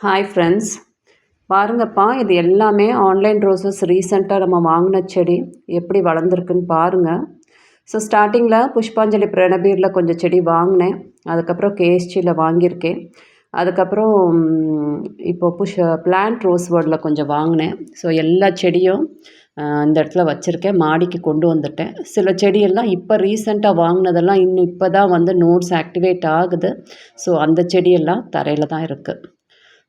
Hi friends பாருங்கப்பா இது எல்லாமே ஆன்லைன் ரோசஸ் ரீசெண்டாக நம்ம வாங்கின செடி. எப்படி வளர்ந்துருக்குன்னு பாருங்கள் ஸோ ஸ்டார்டிங்கில் புஷ்பாஞ்சலி பிரணபீரில் கொஞ்சம் செடி வாங்கினேன். அதுக்கப்புறம் கேஎஸ்டியில் வாங்கியிருக்கேன். அதுக்கப்புறம் இப்போது இப்போ புஷ் பிளான்ட் ரோஸ் வேர்டில் கொஞ்சம் வாங்கினேன். ஸோ எல்லா செடியும் இந்த இடத்துல வச்சுருக்கேன். மாடிக்கு கொண்டு வந்துட்டேன். சில செடியெல்லாம் இப்போ ரீசெண்டாக வாங்கினதெல்லாம் இன்னும் இப்போ தான் வந்து நோட்ஸ் ஆக்டிவேட் ஆகுது. ஸோ அந்த செடியெல்லாம் தரையில் தான் இருக்குது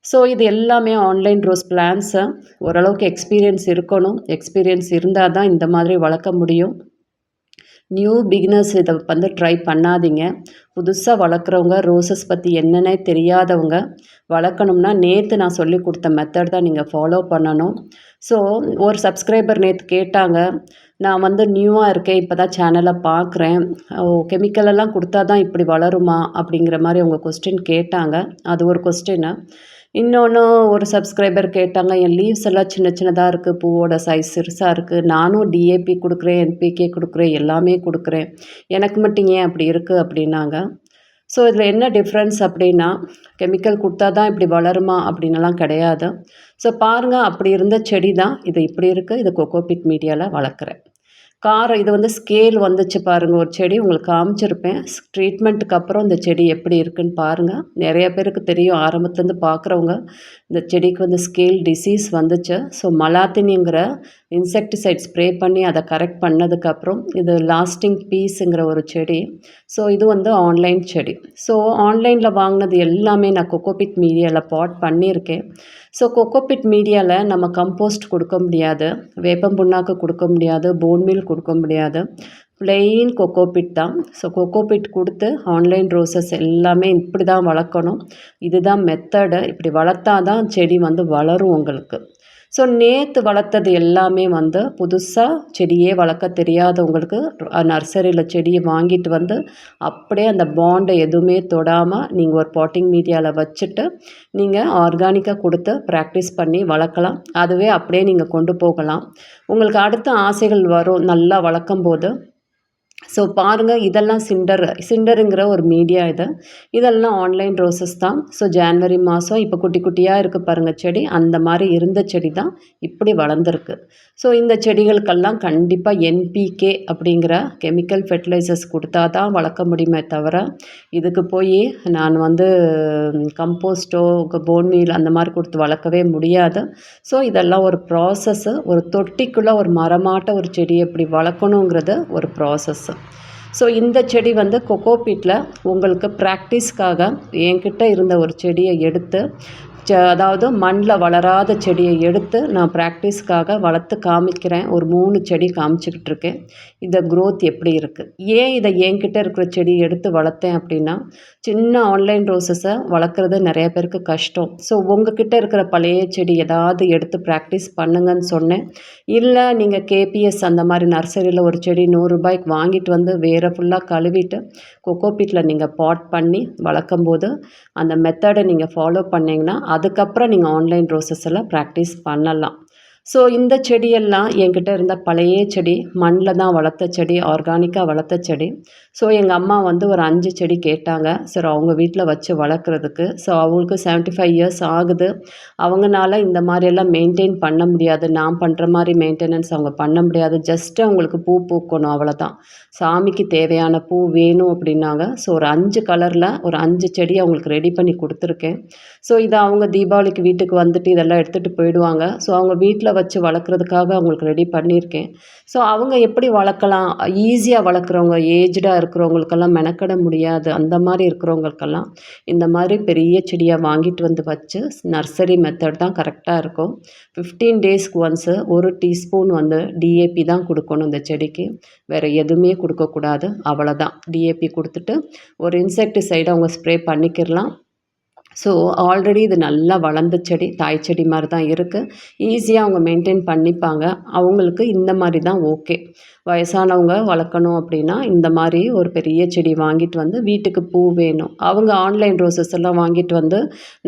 ஸோ இது எல்லாமே ஆன்லைன் ரோஸ் பிளான்ஸை ஓரளவுக்கு எக்ஸ்பீரியன்ஸ் இருக்கணும். எக்ஸ்பீரியன்ஸ் இருந்தால் தான் இந்த மாதிரி வளர்க்க முடியும். நியூ பிகினர்ஸ் இதை வந்து ட்ரை பண்ணாதீங்க. புதுசாக வளர்க்குறவங்க ரோசஸ் பற்றி என்னென்னே தெரியாதவங்க வளர்க்கணும்னா நேற்று நான் சொல்லி கொடுத்த மெத்தட் தான் நீங்கள் ஃபாலோ பண்ணணும். ஸோ ஒரு சப்ஸ்கிரைபர் நேற்று கேட்டாங்க நான் வந்து நியூவாக இருக்கேன் இப்போ தான் சேனலை பார்க்குறேன் ஓ கெமிக்கலெல்லாம் எல்லாம் கொடுத்தா தான் இப்படி வளருமா? அப்படிங்கிற மாதிரி அவங்க கொஸ்டின் கேட்டாங்க. அது ஒரு கொஸ்டின்னு இன்னொன்று ஒரு சப்ஸ்கிரைபர் கேட்டாங்க என் லீவ்ஸ் எல்லாம் சின்ன சின்னதாக இருக்குது பூவோட சைஸ் சிறுசாக இருக்குது நானும் டிஏபி கொடுக்குறேன் என்பிகே கொடுக்குறேன் எல்லாமே கொடுக்குறேன். எனக்கு மட்டும் ஏன் அப்படி இருக்குது அப்படின்னாங்க. ஸோ இதில் என்ன டிஃப்ரென்ஸ் அப்படின்னா கெமிக்கல் கொடுத்தா தான் இப்படி வளருமா அப்படின்லாம் கிடையாது. ஸோ பாருங்கள் அப்படி இருந்த செடி தான் இது இப்படி இருக்குது இது கொக்கோபிட் மீடியாவில் வளர்க்குறேன். காரம் இது வந்து ஸ்கேல் வந்துச்சு பாருங்கள் ஒரு செடி உங்களுக்கு காமிச்சிருப்பேன். ட்ரீட்மெண்ட்டுக்கு அப்புறம் இந்த செடி எப்படி இருக்குன்னு பாருங்கள் நிறைய பேருக்கு தெரியும் ஆரம்பத்துலேருந்து பார்க்குறவங்க. இந்த செடிக்கு வந்து ஸ்கேல் டிசீஸ் வந்துச்சு. ஸோ மலாத்தினிங்கிற இன்செக்டிசைட் ஸ்ப்ரே பண்ணி அதை கரெக்ட் பண்ணதுக்கப்புறம் இது லாஸ்டிங் பீஸுங்கிற ஒரு செடி. ஸோ இது வந்து ஆன்லைன் செடி. ஸோ ஆன்லைனில் வாங்கினது எல்லாமே நான் கொக்கோபிட் மீடியாவில் பாட் பண்ணியிருக்கேன். ஸோ கொக்கோபிட் மீடியாவில் நம்ம கம்போஸ்ட் கொடுக்க முடியாது. வேப்பம் புண்ணாக்கு கொடுக்க முடியாது. போன்மீல் கொடுக்க முடியாது. பிளெயின் கொக்கோபிட் தான். ஸோ கொக்கோபிட் கொடுத்து ஆன்லைன் ரோசஸ் எல்லாமே இப்படி தான் வளர்க்கணும். இதுதான் மெத்தடு இப்படி வளர்த்தா தான் செடி வந்து வளரும் உங்களுக்கு. ஸோ நேற்று வளர்த்தது எல்லாமே வந்து புதுசாக செடியே வளர்க்க தெரியாதவங்களுக்கு நர்சரியில் செடியை வாங்கிட்டு வந்து அப்படியே அந்த பாண்டை எதுவுமே தொடாமல் நீங்கள் ஒரு பாட்டிங் மீடியாவில் வச்சுட்டு நீங்கள் ஆர்கானிக்காக கொடுத்து ப்ராக்டிஸ் பண்ணி வளர்க்கலாம். அதுவே அப்படியே நீங்கள் கொண்டு போகலாம். உங்களுக்கு அடுத்த ஆசைகள் வரும். நல்லா வளர்க்கும் போது ஸோ பாருங்கள் இதெல்லாம் சிண்டர் சிண்டருங்கிற ஒரு மீடியா இது. இதெல்லாம் ஆன்லைன் ரோசஸ் தான். ஸோ ஜான்வரி மாதம் இப்போ குட்டி குட்டியாக இருக்குது பாருங்கள் செடி. அந்த மாதிரி இருந்த செடி தான் இப்படி வளர்ந்துருக்கு. ஸோ இந்த செடிகளுக்கெல்லாம் கண்டிப்பாக என்பிகே அப்படிங்கிற கெமிக்கல் ஃபெர்டிலைசர்ஸ் கொடுத்தா தான் வளர்க்க முடியுமே தவிர இதுக்கு போய் நான் வந்து கம்போஸ்ட்டோ போன்மீல் அந்த மாதிரி கொடுத்து வளர்க்கவே முடியாது. ஸோ இதெல்லாம் ஒரு ப்ராசஸ்ஸு ஒரு தொட்டிக்குள்ளே ஒரு மரமாட்ட ஒரு செடி எப்படி வளர்க்கணுங்கிறது ஒரு ப்ராசஸ்ஸு ஸோ இந்த செடி வந்து கொக்கோபீட்டில் உங்களுக்கு ப்ராக்டிஸ்க்காக என்கிட்ட இருந்த ஒரு செடியை எடுத்து அதாவது மண்ணில் வளராத செடியை எடுத்து நான் ப்ராக்டிஸ்க்காக வளர்த்து காமிக்கிறேன். ஒரு மூணு செடி காமிச்சிக்கிட்டு இருக்கேன். இந்த க்ரோத் எப்படி இருக்குது ஏன் இதை என்கிட்ட இருக்கிற செடி எடுத்து வளர்த்தேன் அப்படின்னா சின்ன ஆன்லைன் ரோசஸை வளர்க்குறது நிறைய பேருக்கு கஷ்டம். ஸோ உங்ககிட்ட இருக்கிற பழைய செடி ஏதாவது எடுத்து ப்ராக்டிஸ் பண்ணுங்கன்னு சொன்னேன். இல்லை நீங்கள் கேபிஎஸ் அந்த மாதிரி நர்சரியில் ஒரு செடி நூறுரூபாய்க்கு வாங்கிட்டு வந்து வேறு ஃபுல்லாக கழுவிட்டு கொக்கோபீட்டில் நீங்கள் பாட் பண்ணி வளர்க்கும் போது அந்த மெத்தடை நீங்கள் ஃபாலோ பண்ணிங்கன்னா அதுக்கப்புறம் நீங்கள் ஆன்லைன் ப்ரோசஸ் எல்லாம் ப்ராக்டிஸ் பண்ணலாம். ஸோ இந்த செடியெல்லாம் என்கிட்ட இருந்த பழைய செடி மண்ணில் தான் வளர்த்த செடி ஆர்கானிக்காக வளர்த்த செடி. ஸோ எங்கள் அம்மா வந்து ஒரு அஞ்சு செடி கேட்டாங்க. சரி அவங்க வீட்டில் வச்சு வளர்க்குறதுக்கு. ஸோ அவங்களுக்கு 75 ஃபைவ் இயர்ஸ் ஆகுது. அவங்கனால இந்த மாதிரியெல்லாம் மெயின்டைன் பண்ண முடியாது. நான் பண்ணுற மாதிரி மெயின்டெனன்ஸ் அவங்க பண்ண முடியாது. ஜஸ்ட் அவங்களுக்கு பூ பூக்கணும் அவ்வளோதான் சாமிக்கு தேவையான பூ வேணும் அப்படின்னாங்க. ஸோ ஒரு அஞ்சு கலரில் ஒரு அஞ்சு செடி அவங்களுக்கு ரெடி பண்ணி கொடுத்துருக்கேன். ஸோ இதை அவங்க தீபாவளிக்கு வீட்டுக்கு வந்துட்டு இதெல்லாம் எடுத்துகிட்டு போயிடுவாங்க. ஸோ அவங்க வீட்டில் வச்சு வளர்க்குறதுக்காக அவங்களுக்கு ரெடி பண்ணியிருக்கேன். ஸோ அவங்க எப்படி வளர்க்கலாம்? ஈஸியாக வளர்க்குறவங்க ஏஜ்டாக இருக்கிறவங்களுக்கெல்லாம் மெனக்கட முடியாது. அந்த மாதிரி இருக்கிறவங்களுக்கெல்லாம் இந்த மாதிரி பெரிய செடியாக வாங்கிட்டு வந்து வச்சு நர்சரி மெத்தட் தான் கரெக்டாக இருக்கும். ஃபிஃப்டீன் டேஸ்க்கு ஒன்ஸு ஒரு டீஸ்பூன் வந்து டிஏபி தான் கொடுக்கணும் இந்த செடிக்கு. வேறு எதுவுமே கொடுக்கக்கூடாது. அவ்வளோதான் டிஏபி கொடுத்துட்டு ஒரு இன்செக்டிசைடு அவங்க ஸ்ப்ரே பண்ணிக்கிடலாம். ஸோ ஆல்ரெடி இது நல்லா வளர்ந்த செடி தாய் செடி மாதிரி தான் இருக்குது ஈஸியாக அவங்க மெயின்டைன் பண்ணிப்பாங்க. அவங்களுக்கு இந்த மாதிரி தான் ஓகே வயசானவங்க வளர்க்கணும் அப்படின்னா இந்த மாதிரி ஒரு பெரிய செடி வாங்கிட்டு வந்து வீட்டுக்கு பூ வேணும். அவங்க ஆன்லைன் ரோசஸ் எல்லாம் வாங்கிட்டு வந்து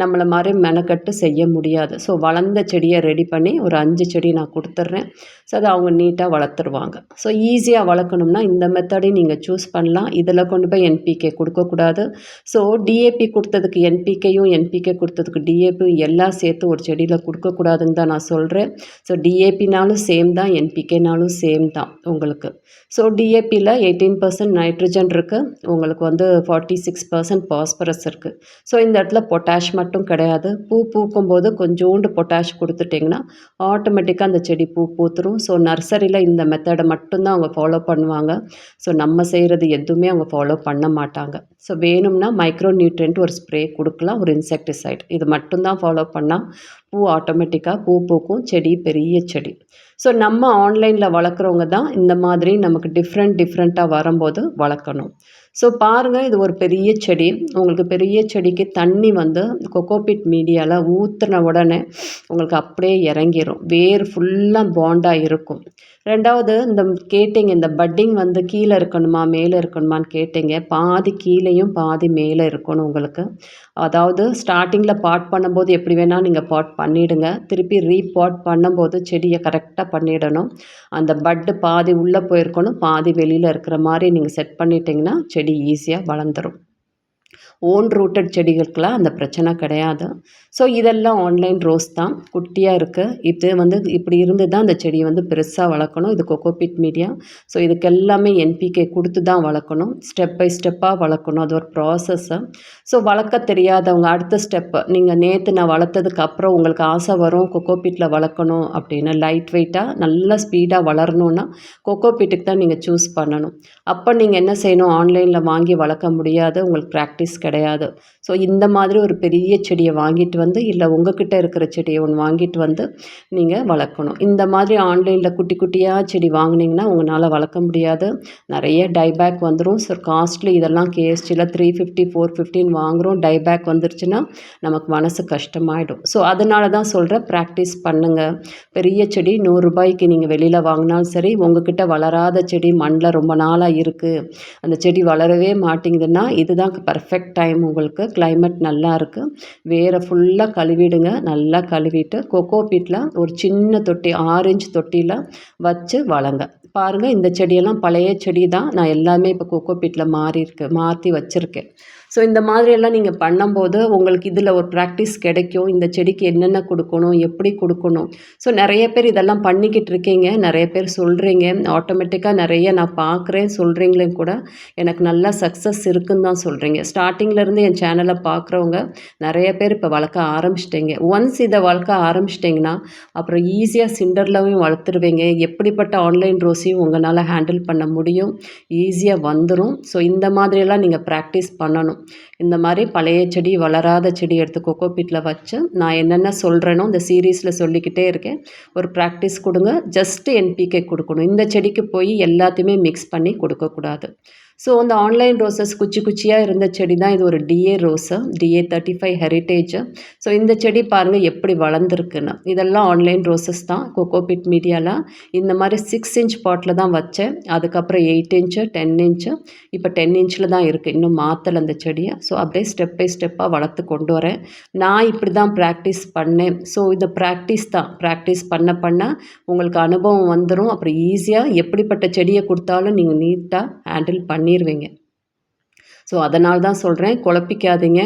நம்மளை மாதிரி மெனக்கட்டு செய்ய முடியாது. ஸோ வளர்ந்த செடியை ரெடி பண்ணி ஒரு அஞ்சு செடி நான் கொடுத்துட்றேன். ஸோ அதை அவங்க நீட்டாக வளர்த்துருவாங்க. ஸோ ஈஸியாக வளர்க்கணும்னா இந்த மெத்தடையும் நீங்கள் சூஸ் பண்ணலாம். இதில் கொண்டு போய் என்பிகே கொடுக்கக்கூடாது. ஸோ டிஏபி கொடுத்ததுக்கு என்பிகேயும் என்பிகே கொடுத்ததுக்கு டிஏபியும் எல்லாம் சேர்த்து ஒரு செடியில் கொடுக்கக்கூடாதுன்னு தான் நான் சொல்கிறேன் ஸோ டிஏபினாலும் சேம் தான் என்பிகேனாலும் சேம் தான். உங்களுக்கு ஸோ டிஏபியில் எயிட்டீன் பர்சன்ட் நைட்ரஜன் இருக்குது உங்களுக்கு வந்து ஃபார்ட்டி சிக்ஸ் பர்சன்ட் பாஸ்பரஸ் இருக்குது ஸோ இந்த இடத்துல பொட்டாஷ் மட்டும் கிடையாது. பூ பூக்கும் போது கொஞ்சோண்டு பொட்டாஷ் கொடுத்துட்டிங்கன்னா ஆட்டோமேட்டிக்காக அந்த செடி பூ பூத்துரும். ஸோ நர்சரியில் இந்த மெத்தடை மட்டும்தான் அவங்க ஃபாலோ பண்ணுவாங்க. ஸோ நம்ம செய்கிறது எதுவுமே அவங்க ஃபாலோ பண்ண மாட்டாங்க. ஸோ வேணும்னா மைக்ரோ நியூட்ரியன்ட் ஒரு ஸ்ப்ரே கொடுக்கலாம். ஒரு இன்செக்டிசைட் இது மட்டும்தான் ஃபாலோ பண்ணால் பூ ஆட்டோமேட்டிக்காக பூ பூக்கும். செடி பெரிய செடி. ஸோ நம்ம ஆன்லைனில் வளர்க்குறவங்க தான் இந்த மாதிரி நமக்கு டிஃப்ரெண்ட் டிஃப்ரெண்ட்டாக வரும்போது வளர்க்கணும். ஸோ பாருங்கள் இது ஒரு பெரிய செடி. உங்களுக்கு பெரிய செடிக்கு தண்ணி வந்து கொக்கோபிட் மீடியாவில் ஊற்றுன உடனே உங்களுக்கு அப்படியே இறங்கிரும். வேர் ஃபுல்லாக பாண்டாக இருக்கும். ரெண்டாவது இந்த கேட்டிங்க இந்த பட்டிங் வந்து கீழே இருக்கணுமா மேலே இருக்கணுமான்னு கேட்டிங்க. பாதி கீழேயும் பாதி மேலே இருக்கணும் உங்களுக்கு. அதாவது ஸ்டார்டிங்கில் பாட் பண்ணும்போது எப்படி வேணால் நீங்கள் பாட் பண்ணிவிடுங்க திருப்பி ரீபாட் பண்ணும்போது செடியை கரெக்டாக பண்ணிடணும். அந்த பட்டு பாதி உள்ளே போயிருக்கணும் பாதி வெளியில் இருக்கிற மாதிரி நீங்கள் செட் பண்ணிட்டீங்கன்னா செடி ஈஸியாக வளர்ந்துடும் ஓன் ரூட்டட் செடிகளுக்கெலாம் அந்த பிரச்சனை கிடையாது. ஸோ இதெல்லாம் ஆன்லைன் ரோஸ் தான். குட்டியாக இருக்குது இது வந்து இப்படி இருந்து தான் அந்த செடியை வந்து பெருசாக வளர்க்கணும். இது கொக்கோபிட் மீடியா ஸோ இதுக்கு எல்லாமே என்பிகே கொடுத்து தான் வளர்க்கணும். ஸ்டெப் பை ஸ்டெப்பாக வளர்க்கணும். அது ஒரு ப்ராசஸ்ஸு ஸோ வளர்க்க தெரியாதவங்க அடுத்த ஸ்டெப்பு நீங்கள் நேற்று நான் வளர்த்ததுக்கு அப்புறம் உங்களுக்கு ஆசை வரும் கொக்கோபிட்டில் வளர்க்கணும் அப்படின்னு. லைட் வெயிட்டாக நல்லா ஸ்பீடாக வளரணும்னா கொக்கோபிட்டுக்கு தான் நீங்கள் சூஸ் பண்ணணும். அப்போ நீங்கள் என்ன செய்யணும்? ஆன்லைனில் வாங்கி வளர்க்க முடியாது. உங்களுக்கு ப்ராக்டிஸ் கிடையாது. ஸோ இந்த மாதிரி ஒரு பெரிய செடியை வாங்கிட்டு வந்து இல்லை உங்ககிட்ட இருக்கிற செடியை ஒன்று வாங்கிட்டு வந்து நீங்கள் வளர்க்கணும். இந்த மாதிரி ஆன்லைனில் குட்டி குட்டியாக செடி வாங்கினீங்கன்னா உங்களால் வளர்க்க முடியாது. நிறைய டைபேக் வந்துடும் ஸோ காஸ்ட்லி இதெல்லாம் கேஎஸ்டியில் த்ரீ ஃபிஃப்டி ஃபோர் ஃபிஃப்டின் வாங்குகிறோம் டைபேக் வந்துருச்சுன்னா நமக்கு மனசு கஷ்டமாயிடும். ஸோ அதனால தான் சொல்கிறேன் ப்ராக்டிஸ் பண்ணுங்கள் பெரிய செடி நூறுரூபாய்க்கு நீங்கள் வெளியில் வாங்கினாலும் சரி உங்ககிட்ட வளராத செடி மண்ணில் ரொம்ப நாளாக இருக்குது அந்த செடி வளரவே மாட்டேங்குதுன்னா இதுதான் பர்ஃபெக்ட் டைம் உங்களுக்கு கிளைமேட் நல்லா இருக்குது வேரை ஃபுல்லாக கழுவிடுங்க. நல்லா கழுவிட்டு கொக்கோ பீட்டில் ஒரு சின்ன தொட்டி ஆரஞ்சு தொட்டியில் வச்சு வளங்க. பாருங்கள் இந்த செடியெல்லாம் பழைய செடி தான் நான் எல்லாமே இப்போ கொக்கோ பீட்டில் மாறி இருக்கு மாற்றி வச்சுருக்கேன். ஸோ இந்த மாதிரியெல்லாம் நீங்கள் பண்ணும்போது உங்களுக்கு இதில் ஒரு ப்ராக்டிஸ் கிடைக்கும். இந்த செடிக்கு என்னென்ன கொடுக்கணும் எப்படி கொடுக்கணும். ஸோ நிறைய பேர் இதெல்லாம் பண்ணிக்கிட்டு இருக்கீங்க. நிறைய பேர் சொல்கிறீங்க ஆட்டோமேட்டிக்காக நிறைய நான் பார்க்குறேன் சொல்கிறீங்களே கூட எனக்கு நல்லா சக்ஸஸ் இருக்குன்னு தான் சொல்கிறீங்க ஸ்டார்டிங்லேருந்து என் சேனலை பார்க்குறவங்க நிறைய பேர் இப்போ வளர்க்க ஆரம்பிச்சிட்டிங்க. ஒன்ஸ் இதை வளர்க்க ஆரம்பிச்சிட்டிங்கன்னா அப்புறம் ஈஸியாக சிண்டர்லவும் வளர்த்துருவீங்க. எப்படிப்பட்ட ஆன்லைன் ரோஸையும் உங்களால் ஹேண்டில் பண்ண முடியும். ஈஸியாக வந்துடும் ஸோ இந்த மாதிரியெல்லாம் நீங்கள் ப்ராக்டிஸ் பண்ணணும். இந்த மாதிரி பழைய செடி வளராத செடி எடுத்து கொக்கோ பீட்டில் வச்சு நான் என்னென்ன சொல்கிறேனோ இந்த சீரீஸில் சொல்லிக்கிட்டே இருக்கேன். ஒரு ப்ராக்டிஸ் கொடுங்க. ஜஸ்ட்டு என்பிகே கொடுக்கணும். இந்த செடிக்கு போய் எல்லாத்தையுமே மிக்ஸ் பண்ணி கொடுக்கக்கூடாது. ஸோ அந்த ஆன்லைன் ரோசஸ் குச்சி குச்சியாக இருந்த செடி தான் இது ஒரு D A rose D A thirty five heritage so இந்த செடி பாருங்கள் எப்படி வளர்ந்துருக்குன்னு. இதெல்லாம் ஆன்லைன் ரோசஸ் தான். கொக்கோபிட் மீடியாவில் இந்த மாதிரி சிக்ஸ் இன்ச் பாட்டில் தான் வச்சேன். அதுக்கப்புறம் எயிட் இன்ச்சு டென் இன்ச்சு இப்போ டென் இன்ச்சில் தான் இருக்குது இன்னும் மாற்றலை அந்த செடியை. ஸோ அப்படியே ஸ்டெப் பை ஸ்டெப்பாக வளர்த்து கொண்டு வரேன். நான் இப்படி தான் ப்ராக்டிஸ் பண்ணேன். ஸோ இந்த ப்ராக்டிஸ் தான். ப்ராக்டிஸ் பண்ண பண்ண உங்களுக்கு அனுபவம் வந்துடும் அப்புறம் ஈஸியாக எப்படிப்பட்ட செடியை கொடுத்தாலும் நீங்கள் நீட்டாக ஹேண்டில் பண்ணி பண்ணிடுவீங்க ஸோ அதனால தான் சொல்கிறேன் குழப்பிக்காதீங்க.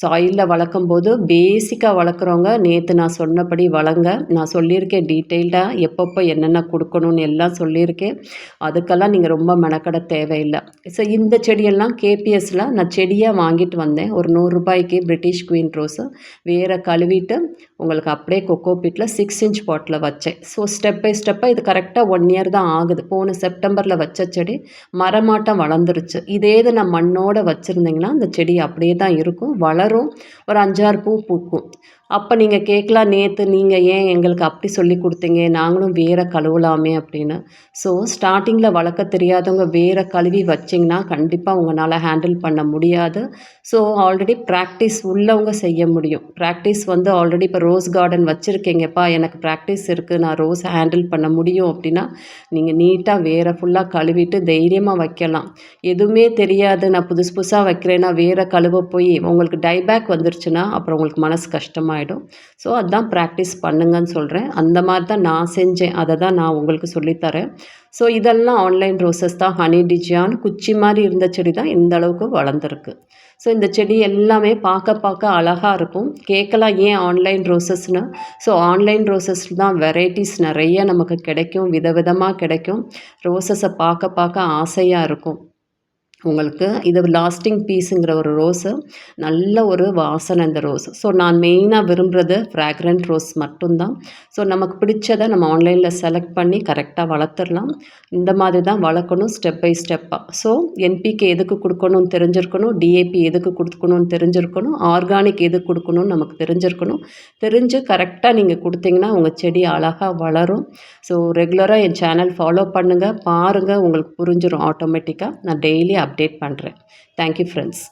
சாயிலில் வளர்க்கும் போது பேசிக்காக வளர்க்குறவங்க நேற்று நான் சொன்னபடி வளங்க நான் சொல்லியிருக்கேன் டீட்டெயில்டாக எப்பப்போ என்னென்ன கொடுக்கணும்னு எல்லாம் சொல்லியிருக்கேன். அதுக்கெல்லாம் நீங்கள் ரொம்ப மெனக்கட தேவையில்லை. ஸோ இந்த செடியெல்லாம் கேபிஎஸ்சில் நான் செடியாக வாங்கிட்டு வந்தேன். ஒரு நூறுரூபாய்க்கு பிரிட்டிஷ் குவீன் ரோஸு வேறு கழுவிட்டு உங்களுக்கு அப்படியே கொக்கோ பீட்டில் சிக்ஸ் இன்ச் பாட்டில் வச்சேன். ஸோ ஸ்டெப் பை ஸ்டெப்பாக இது கரெக்டாக ஒன் இயர் தான் ஆகுது. போன செப்டம்பரில் வச்ச செடி மரமாட்டம் வளர்ந்துருச்சு. இதே இது நான் மண்ணோடு வச்சுருந்தீங்கன்னா அந்த செடி அப்படியே தான் இருக்கும். வள வளரும் ஒரு அஞ்சாறு பூ பூக்கும் அப்போ நீங்கள் கேட்கலாம் நேற்று நீங்கள் ஏன் எங்களுக்கு அப்படி சொல்லி கொடுத்தீங்க? நாங்களும் வேற கழுவலாமே அப்படின்னு. ஸோ ஸ்டார்டிங்கில் வளர்க்க தெரியாதவங்க வேற கழுவி வச்சிங்கன்னா கண்டிப்பாக உங்களால் ஹேண்டில் பண்ண முடியாது. ஸோ ஆல்ரெடி ப்ராக்டிஸ் உள்ளவங்க செய்ய முடியும். ப்ராக்டிஸ் வந்து ஆல்ரெடி இப்போ ரோஸ் கார்டன் வச்சுருக்கீங்கப்பா. எனக்கு ப்ராக்டிஸ் இருக்குது நான் ரோஸ் ஹேண்டில் பண்ண முடியும் அப்படின்னா நீங்கள் நீட்டாக வேற ஃபுல்லாக கழுவிட்டு தைரியமாக வைக்கலாம். எதுவுமே தெரியாது. நான் புதுசு புதுசாக வைக்கிறேன்னா வேற கழுவ போய் உங்களுக்கு டைபேக் வந்துருச்சுன்னா அப்புறம் உங்களுக்கு மனசு கஷ்டமாக ஆகிடும் ஸோ அதான் ப்ராக்டிஸ் பண்ணுங்கன்னு சொல்கிறேன் அந்த மாதிரி தான் நான் செஞ்சேன். அதை தான் நான் உங்களுக்கு சொல்லித்தரேன் ஸோ இதெல்லாம் ஆன்லைன் ரோசஸ் தான். ஹனி டிஜியான்னு குச்சி மாதிரி இருந்த செடி தான் இந்த அளவுக்கு வளர்ந்துருக்கு. ஸோ இந்த செடி எல்லாமே பார்க்க பார்க்க அழகாக இருக்கும். கேட்கலாம் ஏன் ஆன்லைன் ரோசஸ்னு ஸோ ஆன்லைன் ரோசஸ் தான் வெரைட்டிஸ் நிறைய நமக்கு கிடைக்கும். விதவிதமாக கிடைக்கும். ரோசஸை பார்க்க பார்க்க ஆசையாக இருக்கும். உங்களுக்கு இது லாஸ்டிங் பீஸுங்கிற ஒரு ரோஸு நல்ல ஒரு வாசனை இந்த ரோஸ் ஸோ நான் மெயினாக விரும்புகிறது ஃப்ராக்ரண்ட் ரோஸ் மட்டும்தான். ஸோ நமக்கு பிடிச்சதை நம்ம ஆன்லைனில் செலக்ட் பண்ணி கரெக்டாக வளர்த்துடலாம். இந்த மாதிரி தான் வளர்க்கணும் ஸ்டெப் பை ஸ்டெப்பாக ஸோ என்பிகே எதுக்கு கொடுக்கணும்னு தெரிஞ்சிருக்கணும்? டிஏபி எதுக்கு கொடுக்கணும்னு தெரிஞ்சிருக்கணும்? ஆர்கானிக் எதுக்கு கொடுக்கணும்னு நமக்கு தெரிஞ்சிருக்கணும். தெரிஞ்சு கரெக்டாக நீங்கள் கொடுத்தீங்கன்னா உங்கள் செடி அழகாக வளரும். ஸோ ரெகுலராக என் சேனல் ஃபாலோ பண்ணுங்கள் பாருங்கள் உங்களுக்கு புரிஞ்சிடும் ஆட்டோமேட்டிக்காக நான் டெய்லி அப்டேட் பண்ணுறேன் தேங்க்யூ ஃப்ரெண்ட்ஸ்